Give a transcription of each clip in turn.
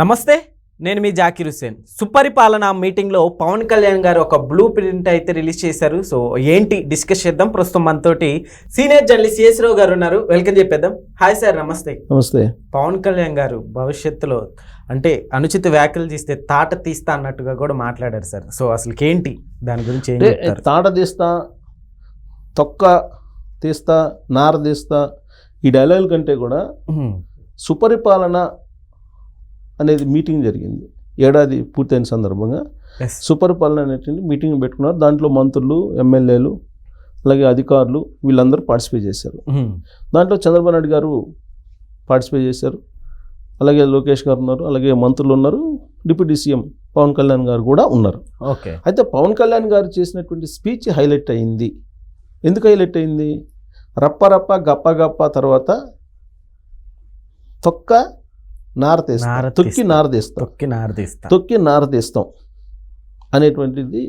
నమస్తే నేను మీ జాకిర్ హుస్సేన్. సుపరిపాలన మీటింగ్లో పవన్ కళ్యాణ్ గారు ఒక బ్లూ ప్రింట్ అయితే రిలీజ్ చేశారు. సో ఏంటి డిస్కస్ చేద్దాం. ప్రస్తుతం మనతోటి సీనియర్ జర్నలిస్ట్ సిఎస్ రావు గారు ఉన్నారు. వెల్కమ్ చెప్పేద్దాం. హాయ్ సార్ నమస్తే. నమస్తే. పవన్ కళ్యాణ్ గారు భవిష్యత్తులో అంటే అనుచిత వ్యాఖ్యలు చేస్తే తాట తీస్తా అన్నట్టుగా కూడా మాట్లాడారు సార్. సో అసలు ఏంటి? దాని గురించి తాట తీస్తా తొక్క తీస్తా నార తీస్తా ఈ డైలాగుల కంటే కూడా సుపరిపాలన అనేది మీటింగ్ జరిగింది. ఏడాది పూర్తయిన సందర్భంగా yes. సుపరిపాలన అనేటువంటి మీటింగ్ పెట్టుకున్నారు. దాంట్లో మంత్రులు ఎమ్మెల్యేలు అలాగే అధికారులు వీళ్ళందరూ పార్టిసిపేట్ చేశారు. దాంట్లో చంద్రబాబు నాయుడు గారు పార్టిసిపేట్ చేశారు. అలాగే లోకేష్ గారు ఉన్నారు. అలాగే మంత్రులు ఉన్నారు. డిప్యూటీ సీఎం పవన్ కళ్యాణ్ గారు కూడా ఉన్నారు. ఓకే. అయితే పవన్ కళ్యాణ్ గారు చేసినటువంటి స్పీచ్ హైలైట్ అయింది. ఎందుకు హైలైట్ అయింది? రప్ప రప్ప గప్ప గప్ప తర్వాత తొక్క నార తీస్తాం. నార తొక్కి తీస్తాం. నార తీస్తాం. తొక్కి నార తీస్తా. తొక్కి నార తీస్తాం అనేటువంటిది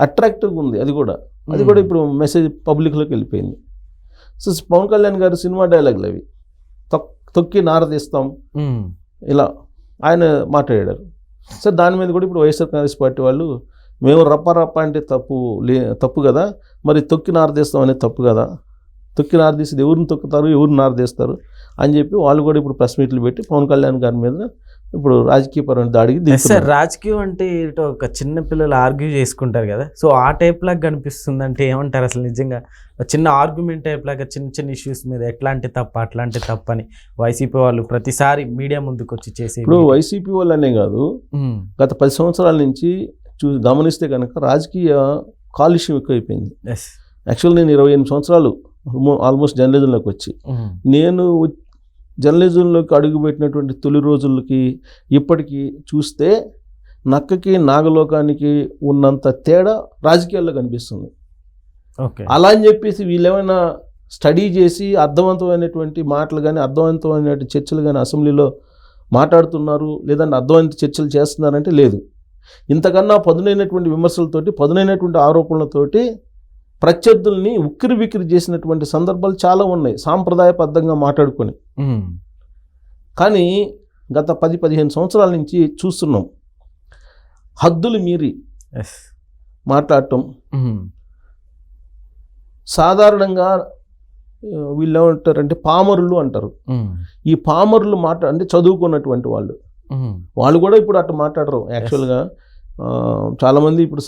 అట్రాక్టివ్గా ఉంది. అది కూడా. అది కూడా ఇప్పుడు మెసేజ్ పబ్లిక్లోకి వెళ్ళిపోయింది. సో పవన్ కళ్యాణ్ గారు సినిమా డైలాగులు అవి తొక్ తొక్కి నార తీస్తాం. ఇలా ఆయన మాట్లాడారు. సార్ దాని మీద కూడా ఇప్పుడు వైఎస్ఆర్ కాంగ్రెస్ పార్టీ వాళ్ళు మేము రప్ప రప్ప అంటే తప్పు లే తప్పు కదా. మరి తొక్కి నారదీస్తాం అనేది తప్పు కదా. తొక్కి నారదీసేది ఎవరిని తొక్కుతారు ఎవరిని నారదీస్తారు అని చెప్పి వాళ్ళు కూడా ఇప్పుడు ప్రెస్ మీట్లు పెట్టి పవన్ కళ్యాణ్ గారి మీద ఇప్పుడు రాజకీయపరమైన దాడికి సార్ రాజకీయం అంటే ఒక చిన్న పిల్లలు ఆర్గ్యూ చేసుకుంటారు కదా. సో ఆ టైప్ లాగా కనిపిస్తుంది అంటే ఏమంటారు అసలు నిజంగా? చిన్న ఆర్గ్యుమెంట్ టైప్ లాగా చిన్న చిన్న ఇష్యూస్ మీద ఎట్లాంటి తప్ప అట్లాంటి తప్ప అని వైసీపీ వాళ్ళు ప్రతిసారి మీడియా ముందుకు వచ్చి చేసే ఇప్పుడు వైసీపీ వాళ్ళనే కాదు ఉమ్, గత పది సంవత్సరాల నుంచి చూ గమనిస్తే కనుక రాజకీయ కాలుష్యం ఎక్కువైపోయింది. ఎస్ యాక్చువల్ నేను ఇరవై ఎనిమిది సంవత్సరాలు ఆల్మోస్ట్ జర్నలిజంలోకి వచ్చి. నేను జర్నలిజంలోకి అడుగుపెట్టినటువంటి తొలి రోజులకి ఇప్పటికీ చూస్తే నక్కకి నాగలోకానికి ఉన్నంత తేడా రాజకీయాల్లో కనిపిస్తుంది. ఓకే. అలా అని చెప్పేసి వీళ్ళేమైనా స్టడీ చేసి అర్థవంతమైనటువంటి మాటలు కానీ అర్థవంతమైన చర్చలు కానీ అసెంబ్లీలో మాట్లాడుతున్నారు లేదంటే అర్థమైన చర్చలు చేస్తున్నారంటే లేదు. ఇంతకన్నా పదునైనటువంటి విమర్శలతోటి పదునైనటువంటి ఆరోపణలతోటి ప్రత్యర్థుల్ని ఉక్కిరి బిక్కిరి చేసినటువంటి సందర్భాలు చాలా ఉన్నాయి సాంప్రదాయబద్ధంగా మాట్లాడుకొని. కానీ గత పది పదిహేను సంవత్సరాల నుంచి చూస్తున్నాం. హద్దులు మీరి మాట్లాడటం. సాధారణంగా వీళ్ళు ఏమంటారంటే పామరులు అంటారు. ఈ పామరులు మాట్లా అంటే చదువుకున్నటువంటి వాళ్ళు. వాళ్ళు కూడా ఇప్పుడు అట్లా మాట్లాడరు. యాక్చువల్గా ఆ, చాలామంది ఇప్పుడు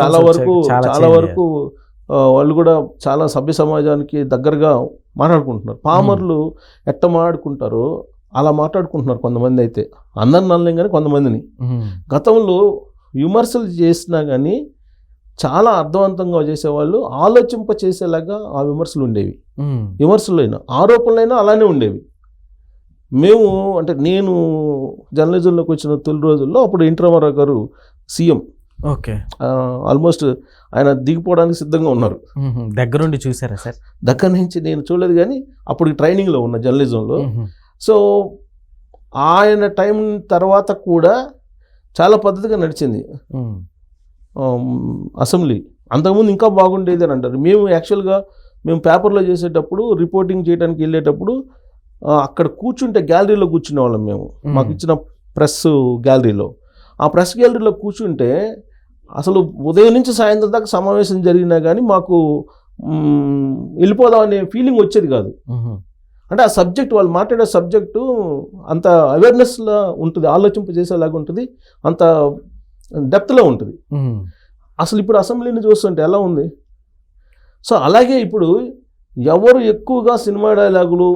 చాలా వరకు చాలా చాలా వరకు వాళ్ళు కూడా చాలా సభ్య సమాజానికి దగ్గరగా మాట్లాడుకుంటున్నారు. పామర్లు ఎట్ట మాట్లాడుకుంటారో అలా మాట్లాడుకుంటున్నారు కొంతమంది అయితే. అందరిని అనలేం కానీ కొంతమందిని. గతంలో విమర్శలు చేసినా కానీ చాలా అర్థవంతంగా చేసేవాళ్ళు ఆలోచింప చేసేలాగా ఆ విమర్శలు ఉండేవి. విమర్శలైనా ఆరోపణలైనా అలానే ఉండేవి. మేము అంటే నేను జర్నలిజంలోకి వచ్చిన తొలి రోజుల్లో అప్పుడు ఎన్టీ రామారావు గారు సీఎం ఓకే. ఆల్మోస్ట్ ఆయన దిగిపోవడానికి సిద్ధంగా ఉన్నారు. దగ్గరుండి చూసారా సార్? దగ్గర నుంచి నేను చూడలేదు కానీ అప్పుడు ట్రైనింగ్లో ఉన్న జర్నలిజంలో. సో ఆయన టైం తర్వాత కూడా చాలా పద్ధతిగా నడిచింది. అసెంబ్లీ. అంతకుముందు ఇంకా బాగుండేది అని అంటారు. మేము యాక్చువల్గా మేము పేపర్లో చేసేటప్పుడు రిపోర్టింగ్ చేయడానికి వెళ్ళేటప్పుడు అక్కడ కూర్చుంటే గ్యాలరీలో కూర్చునే వాళ్ళం మ్మ్. మాకు ఇచ్చిన ప్రెస్ గ్యాలరీలో. ఆ ప్రెస్ గ్యాలరీలో కూర్చుంటే అసలు ఉదయం నుంచి సాయంత్రం దాకా సమావేశం జరిగినా కానీ మాకు వెళ్ళిపోదాం అనే ఫీలింగ్ వచ్చేది కాదు. అంటే ఆ సబ్జెక్ట్ వాళ్ళు మాట్లాడే సబ్జెక్టు అంత అవేర్నెస్లో ఉంటుంది ఆలోచింప చేసేలాగా ఉంటుంది అంత డెప్త్లో ఉంటుంది. అసలు ఇప్పుడు అసెంబ్లీని చూస్తుంటే ఎలా ఉంది? సో అలాగే ఇప్పుడు ఎవరు ఎక్కువగా సినిమా డైలాగులు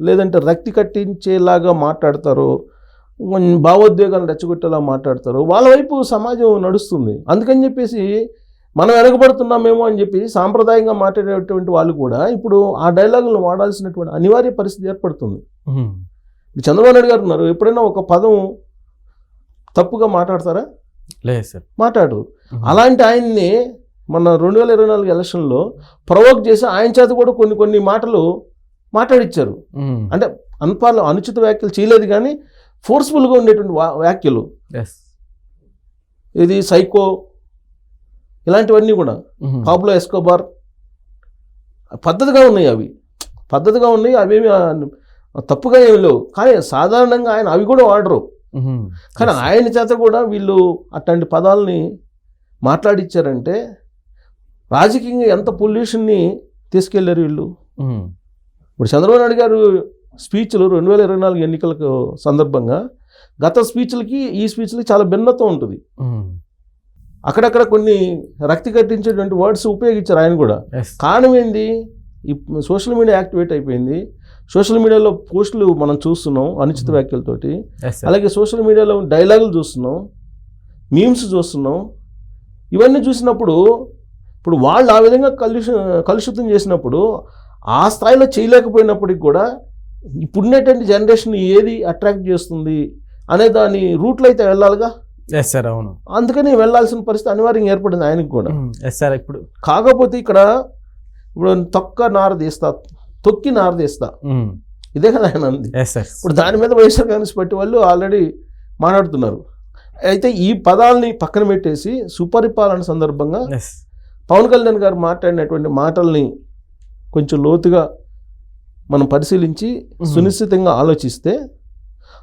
లేదంటే రక్తి కట్టించేలాగా మాట్లాడతారో భావోద్వేగాలను రెచ్చగొట్టేలా మాట్లాడతారో. వాళ్ళ వైపు సమాజం నడుస్తుంది. అందుకని చెప్పేసి మనం వెనకబడుతున్నామేమో అని చెప్పి సాంప్రదాయంగా మాట్లాడేటువంటి వాళ్ళు కూడా ఇప్పుడు ఆ డైలాగులను వాడాల్సినటువంటి అనివార్య పరిస్థితి ఏర్పడుతుంది. చంద్రబాబు నాయుడు గారు ఉన్నారు. ఎప్పుడైనా ఒక పదం తప్పుగా మాట్లాడతారా? లేదు సార్. మాట్లాడరు. అలాంటి ఆయన్ని మన రెండు వేల ఇరవై నాలుగు ఎలక్షన్లో ప్రవోక్ చేసి ఆయన చేత కూడా కొన్ని కొన్ని మాటలు మాట్లాడిచ్చారు. అంటే అనుపాలు అనుచిత వ్యాఖ్యలు చేయలేదు కానీ ఫోర్స్ఫుల్గా ఉండేటువంటి వా- వ్యాఖ్యలు yes. ఇది సైకో ఇలాంటివన్నీ కూడా పాబ్లో ఎస్కోబార్ పద్ధతిగా ఉన్నాయి అవి పద్ధతిగా ఉన్నాయి అవేమి తప్పుగా ఏమి లేవు కానీ సాధారణంగా ఆయన అవి కూడా వాడరు. కానీ. ఆయన చేత కూడా వీళ్ళు అట్లాంటి పదాలని మాట్లాడిచ్చారంటే రాజకీయంగా ఎంత పొల్యూషన్ని తీసుకెళ్ళారు వీళ్ళు. ఇప్పుడు చంద్రబాబు నాయుడు గారు స్పీచ్లు రెండు వేల ఇరవై నాలుగు ఎన్నికలకు సందర్భంగా గత స్పీచ్లకి ఈ స్పీచ్లకి చాలా భిన్నత ఉంటుంది. అక్కడక్కడ కొన్ని రక్తి కట్టించేటువంటి వర్డ్స్ ఉపయోగించారు ఆయన కూడా. కారణం ఏంది? సోషల్ మీడియా యాక్టివేట్ అయిపోయింది. సోషల్ మీడియాలో పోస్టులు మనం చూస్తున్నాం అనుచిత వ్యాఖ్యలతోటి. అలాగే సోషల్ మీడియాలో డైలాగులు చూస్తున్నాం మీమ్స్ చూస్తున్నాం. ఇవన్నీ చూసినప్పుడు ఇప్పుడు వాళ్ళు ఆ విధంగా కలుష కలుషితం చేసినప్పుడు ఆ స్థాయిలో చేయలేకపోయినప్పటికి కూడా ఇప్పుడున్నటువంటి జనరేషన్ ఏది అట్రాక్ట్ చేస్తుంది అనే దాని రూట్లో అయితే వెళ్ళాలిగా Yes, sir. అవును అందుకని వెళ్ళాల్సిన పరిస్థితి అనివార్యంగా ఏర్పడింది ఆయనకు కూడా ఉహుం. Yes, sir. ఇప్పుడు కాకపోతే ఇక్కడ ఇప్పుడు తొక్క నార తీస్తా తొక్కి నార తీస్తా ఉహుం. ఇదే కదా ఆయన అంది. ఇప్పుడు దాని మీద వైఎస్ఆర్ కాంగ్రెస్ పార్టీ వాళ్ళు ఆల్రెడీ మాట్లాడుతున్నారు అయితే ఈ పదాలని పక్కన పెట్టేసి సుపరిపాలన సందర్భంగా. పవన్ కళ్యాణ్ గారు మాట్లాడినటువంటి మాటల్ని కొంచెం లోతుగా మనం పరిశీలించి. సునిశ్చితంగా ఆలోచిస్తే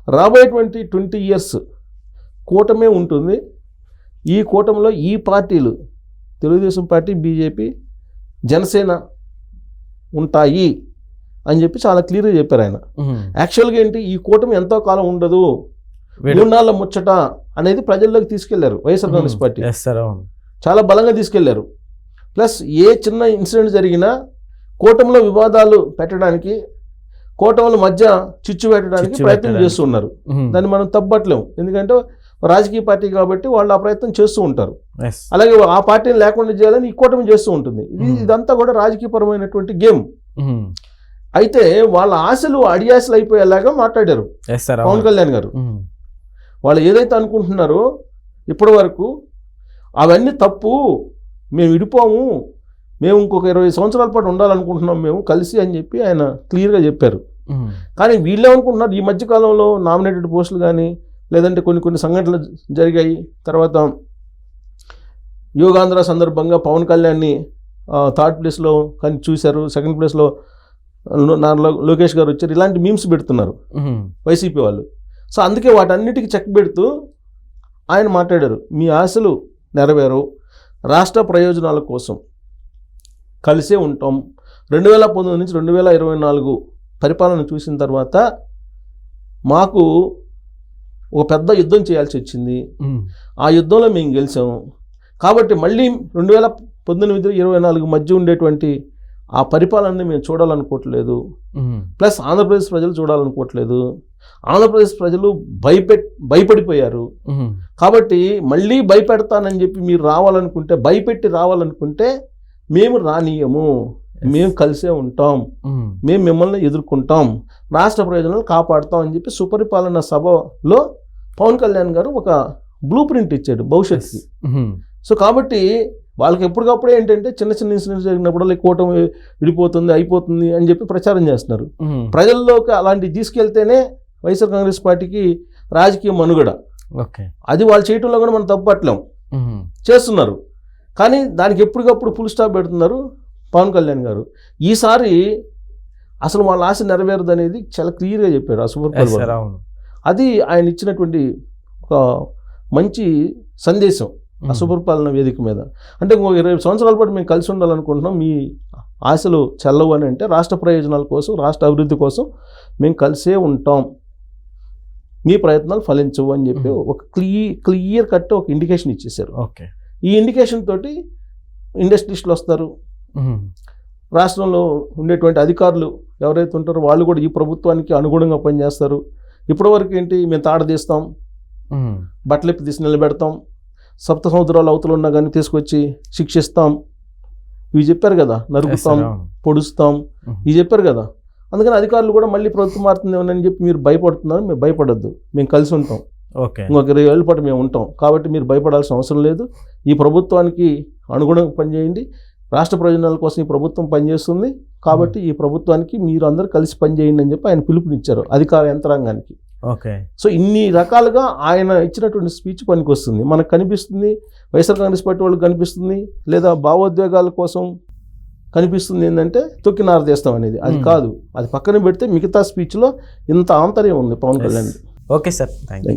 రాబోయేటువంటి ట్వంటీ ఇయర్స్ కూటమే ఉంటుంది. ఈ కూటమిలో ఈ పార్టీలు తెలుగుదేశం పార్టీ బీజేపీ జనసేన ఉంటాయి అని చెప్పి చాలా క్లియర్గా చెప్పారు ఆయన. యాక్చువల్గా ఏంటి? ఈ కూటమి ఎంతో కాలం ఉండదు. వీడు- మూడు ముచ్చట అనేది ప్రజల్లోకి తీసుకెళ్ళారు వైఎస్ఆర్ కాంగ్రెస్. పార్టీ. చాలా బలంగా తీసుకెళ్ళారు. ప్లస్ ఏ చిన్న ఇన్సిడెంట్ జరిగినా కూటమిలో వివాదాలు పెట్టడానికి కూటముల మధ్య చిచ్చు పెట్టడానికి ప్రయత్నం. చేస్తూ ఉన్నారు. దాన్ని మనం తప్పట్లేము ఎందుకంటే రాజకీయ పార్టీ కాబట్టి వాళ్ళు ఆ ప్రయత్నం చేస్తూ ఉంటారు. అలాగే ఆ పార్టీని లేకుండా చేయాలని ఈ కూటమి చేస్తూ ఉంటుంది ఇది. ఇదంతా కూడా రాజకీయపరమైనటువంటి గేమ్. అయితే వాళ్ళ ఆశలు అడియాసలు అయిపోయేలాగా మాట్లాడారు. పవన్. కళ్యాణ్ గారు. వాళ్ళు ఏదైతే అనుకుంటున్నారో ఇప్పటి వరకు అవన్నీ తప్పు మేము విడిపోము మేము ఇంకొక ఇరవై సంవత్సరాల పాటు ఉండాలనుకుంటున్నాం మేము కలిసి అని చెప్పి ఆయన క్లియర్గా చెప్పారు. కానీ వీళ్ళేమనుకుంటున్నారు ఈ మధ్యకాలంలో నామినేటెడ్ పోస్టులు కానీ లేదంటే కొన్ని కొన్ని సంఘటనలు జరిగాయి. తర్వాత యోగాంధ్ర సందర్భంగా పవన్ కళ్యాణ్ని థర్డ్ ప్లేస్లో కానీ చూశారు సెకండ్ ప్లేస్లో నా లోకేష్ గారు వచ్చారు. ఇలాంటి మీమ్స్ పెడుతున్నారు. వైసీపీ వాళ్ళు. సో అందుకే వాటన్నిటికీ చెక్ పెడుతూ ఆయన మాట్లాడారు. మీ ఆశలు నెరవేరు రాష్ట్ర ప్రయోజనాల కోసం. కలిసే ఉంటాం రెండు వేల పంతొమ్మిది నుంచి రెండు వేల ఇరవై నాలుగు పరిపాలన చూసిన తర్వాత మాకు ఒక పెద్ద యుద్ధం చేయాల్సి వచ్చింది. ఆ యుద్ధంలో మేము గెలిచాము కాబట్టి మళ్ళీ రెండు వేల పంతొమ్మిది ఇరవై నాలుగు మధ్య ఉండేటువంటి ఆ పరిపాలనని మేము చూడాలనుకోవట్లేదు. ప్లస్ ఆంధ్రప్రదేశ్ ప్రజలు చూడాలనుకోవట్లేదు ఆంధ్రప్రదేశ్ ప్రజలు భయపెట్ భయపడిపోయారు. కాబట్టి మళ్ళీ భయపెడతానని చెప్పి మీరు రావాలనుకుంటే భయపెట్టి రావాలనుకుంటే మేము రానీయము. మేము కలిసే ఉంటాం. ఉహుం. మేము మిమ్మల్ని ఎదుర్కొంటాం. రాష్ట్ర ప్రయోజనాలు కాపాడుతాం అని చెప్పి సుపరిపాలన సభలో పవన్ కళ్యాణ్ గారు ఒక బ్లూ ప్రింట్ ఇచ్చాడు భవిష్యత్తుకి. ఉహుం. సో కాబట్టి వాళ్ళకి ఎప్పటికప్పుడు ఏంటంటే చిన్న చిన్న ఇన్సిడెంట్స్ జరిగినప్పుడు కూటమి విడిపోతుంది అయిపోతుంది అని చెప్పి ప్రచారం చేస్తున్నారు. ఉహుం. ప్రజల్లోకి అలాంటివి తీసుకెళ్తేనే వైఎస్ఆర్ కాంగ్రెస్ పార్టీకి రాజకీయ మనుగడ. ఓకే అది వాళ్ళు చేయటంలో కూడా మనం తప్పట్లేం. చేస్తున్నారు. కానీ దానికి ఎప్పటికప్పుడు ఫుల్ స్టాప్ పెడుతున్నారు పవన్ కళ్యాణ్ గారు. ఈసారి అసలు వాళ్ళ ఆశ నెరవేరదు అనేది చాలా క్లియర్గా చెప్పారు ఆ సూపర్ పవర్ అది ఆయన ఇచ్చినటువంటి ఒక మంచి సందేశం ఆ. సుపరిపాలన వేదిక మీద. అంటే ఇంకో ఇరవై సంవత్సరాల పాటు మేము కలిసి ఉండాలనుకుంటున్నాం మీ ఆశలు చెల్లవు అని అంటే రాష్ట్ర ప్రయోజనాల కోసం రాష్ట్ర అభివృద్ధి కోసం మేము కలిసే ఉంటాం. మీ ప్రయత్నాలు ఫలించవు అని చెప్పి. ఒక క్లియర్ క్లియర్ కట్ ఒక ఇండికేషన్ ఇచ్చేశారు. ఓకే ఈ ఇండికేషన్ తోటి ఇండస్ట్రీస్టులు వస్తారు. రాష్ట్రంలో ఉండేటువంటి అధికారులు ఎవరైతే ఉంటారో వాళ్ళు కూడా ఈ ప్రభుత్వానికి అనుగుణంగా పనిచేస్తారు ఇప్పటివరకు ఏంటి మేము తాడ తీస్తాం. బట్టలిప్పి తీసి నిలబెడతాం సప్త సముద్రాలు అవతల ఉన్నా కానీ తీసుకొచ్చి శిక్షిస్తాం ఇవి చెప్పారు కదా. నరుకుతాం అవును. పొడుస్తాం. ఇవి చెప్పారు కదా అందుకని అధికారులు కూడా మళ్ళీ ప్రభుత్వం మారుతుందేమోనని చెప్పి మీరు భయపడుతున్నారు మేము భయపడొద్దు మేము కలిసి ఉంటాం ఇంకొక ఇరవై ఏళ్ళ పాటు మేము ఉంటాం. కాబట్టి మీరు భయపడాల్సిన అవసరం లేదు. ఈ ప్రభుత్వానికి అనుగుణంగా పనిచేయండి. రాష్ట్ర ప్రయోజనాల కోసం ఈ ప్రభుత్వం పనిచేస్తుంది. కాబట్టి ఈ ప్రభుత్వానికి మీరు అందరూ కలిసి పనిచేయండి అని చెప్పి ఆయన పిలుపునిచ్చారు అధికార యంత్రాంగానికి. ఓకే. సో ఇన్ని రకాలుగా ఆయన ఇచ్చినటువంటి స్పీచ్ పనికొస్తుంది. మనకు కనిపిస్తుంది వైఎస్ఆర్ కాంగ్రెస్ పార్టీ వాళ్ళకి కనిపిస్తుంది లేదా భావోద్వేగాల కోసం కనిపిస్తుంది ఏంటంటే తొక్కి నారదేస్తాం అనేది. అది. కాదు. అది పక్కన పెడితే మిగతా స్పీచ్లో ఇంత ఆంతర్యం ఉంది Pawan Kalyan okay sir. Thank you